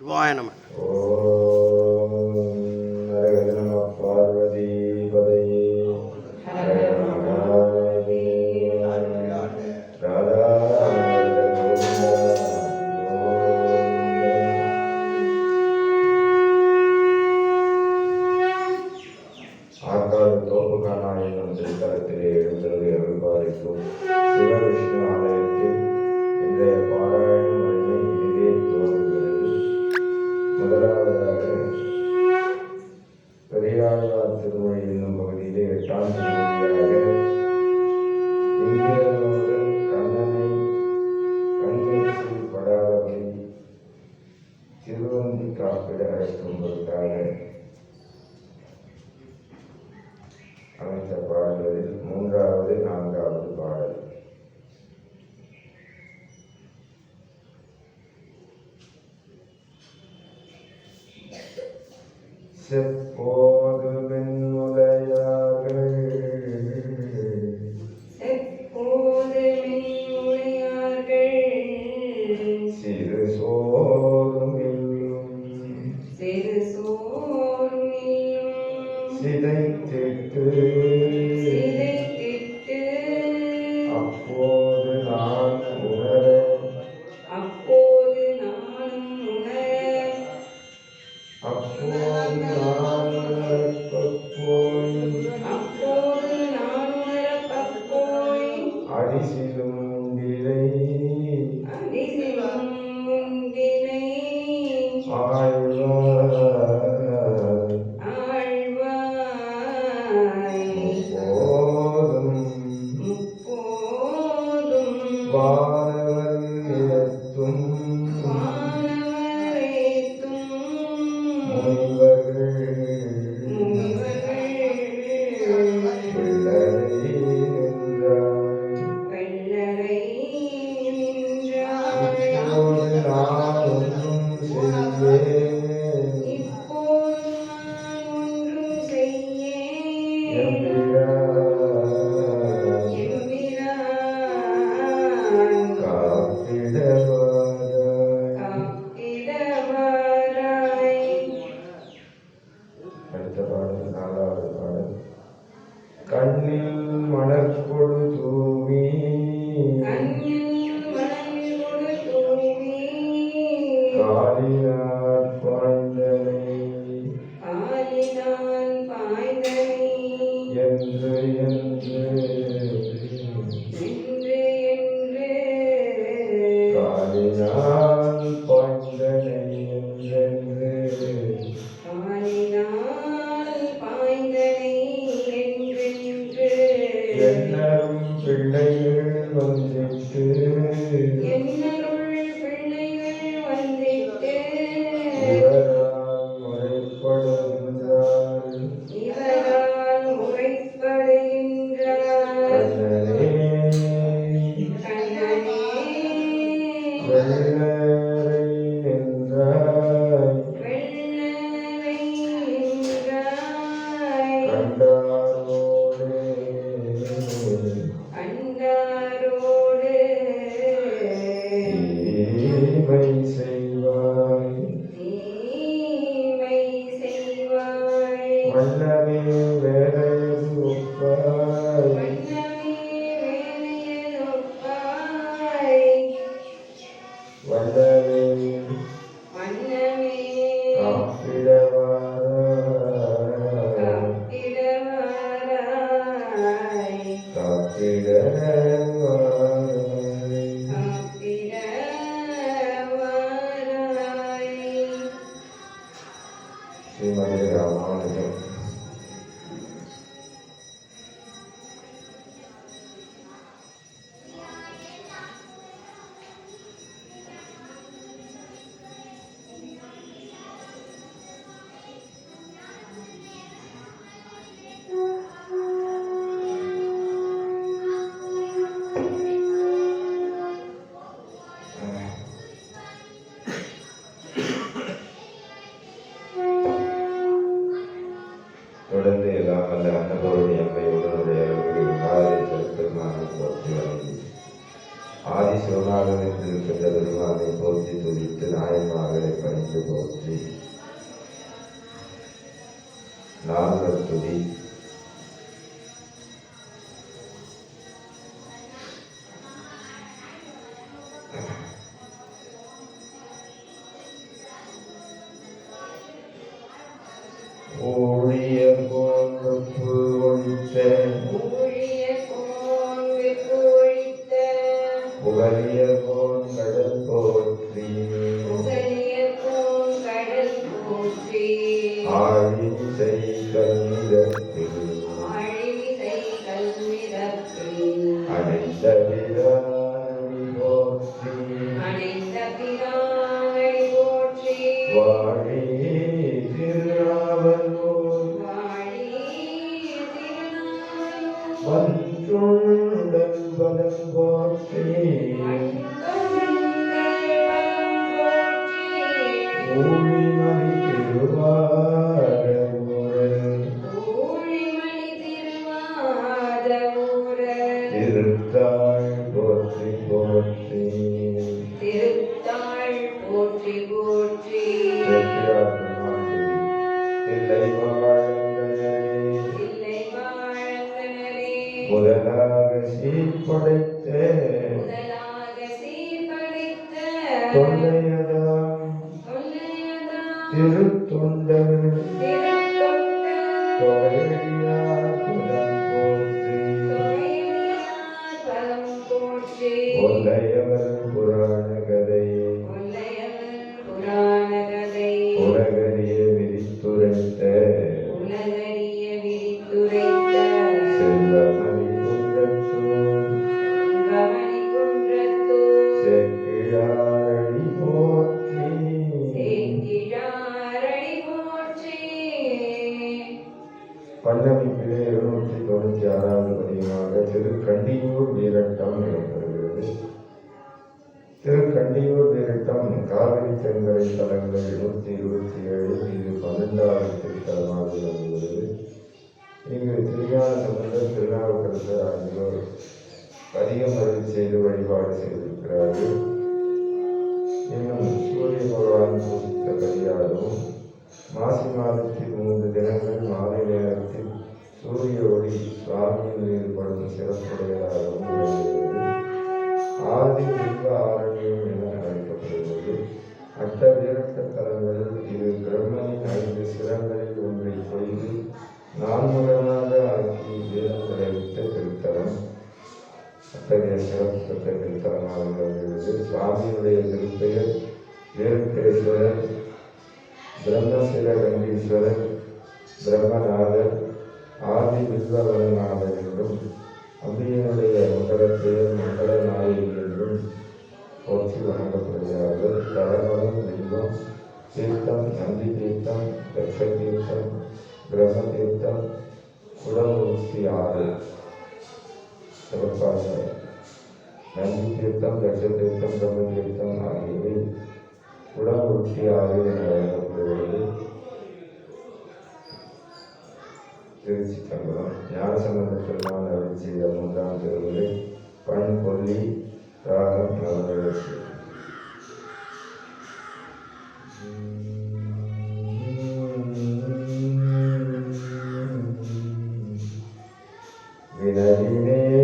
சிவாய நம. ஆண்டாள் தோப்புக்கான கருத்திலே எழுந்தது அருள்பாரிக்கும் திருமணி என்னும் பகுதியிலே எட்டாம் திருமணியாக எங்கேயாவது கண்ணனை கண்ணைக்கு படாதபடி திருவந்தி காப்பிட அழைக்கும்பதற்காக மூன்றாவது நான்காவது பாடல் Amen. நான் பாய்ந்தனையென்றென்று என்னரும் பிள்ளையில் வந்திட்டு Amen. போற்றி வணங்கி ஆதி சிவனாகவிற்கு இருக்கின்ற பெருமானை போற்றி துதித்து நாயனாகவே பணிந்து போற்றி நாங்கள் துதி Thank you. முதலாக சீர்படைத்த கண்டியூர் வீரட்டம் காவிரி தென்கரை தலங்கள் நூற்றி இருபத்தி ஏழு இது பன்னெண்டாவது திருத்தலமாக உள்ளது இங்கு திருஞான சம்பந்தர் திருநாவுக்கரசர் ஆகியோர் அதிகம் அருள் செய்து வழிபாடு செய்திருக்கிறார்கள். இன்னும் சூரிய பகவான் பூசித்த மாசி மாதத்தில் மூன்று தினங்கள் மாலை நேரத்தில் சூரிய ஒளி சுவாமியில் ஏற்படும் சிறப்புடையதாகவும் விளங்குகிறது. ஆதி தீப ஆரண்யம் என அழைக்கப்படுகிறது. அட்ட வீரட்ட தலங்களில் இது பிரம்மனின் ஐந்து சிரங்களில் ஒன்றை கொய்து நான்முகனாக ஆக்கி வீரம் விட்ட திருத்தலம் அத்தகைய சிறப்பு பெற்ற திருத்தலமாக விளங்குகிறது சுவாமியுடைய திருப்பெயர் வீரத்தேஸ்வரர் பிரம்மசில கண்டீஸ்வரர் பிரம்மநாதர் ஆதி வில்வவரநாதர் என்றும் அம்பியனுடைய மண்டலப்பெயர் மண்டல நாயகி என்றும் போற்றி வணங்கப்படுகிறார்கள் தலமரம் தெய்வம் தீர்த்தம் நந்தி தீர்த்தம் தட்ச தீர்த்தம் பிரம்ம தீர்த்தம் குடமுத்தி ஆறு சிறப்பாக நந்தி தீர்த்தம் தட்ச தீர்த்தம் பிரம்ம தீர்த்தம் ஆகியவை குடமுத்தி ஆறு என வழங்கப்படுகிறது திருச்சிற்றம்பலம். ஞான சம்பந்த பெருமாள் அருள் செய்த மூன்றாம் திருவிழை பண் கொல்லி ராகம் நவரசி வினவினேன்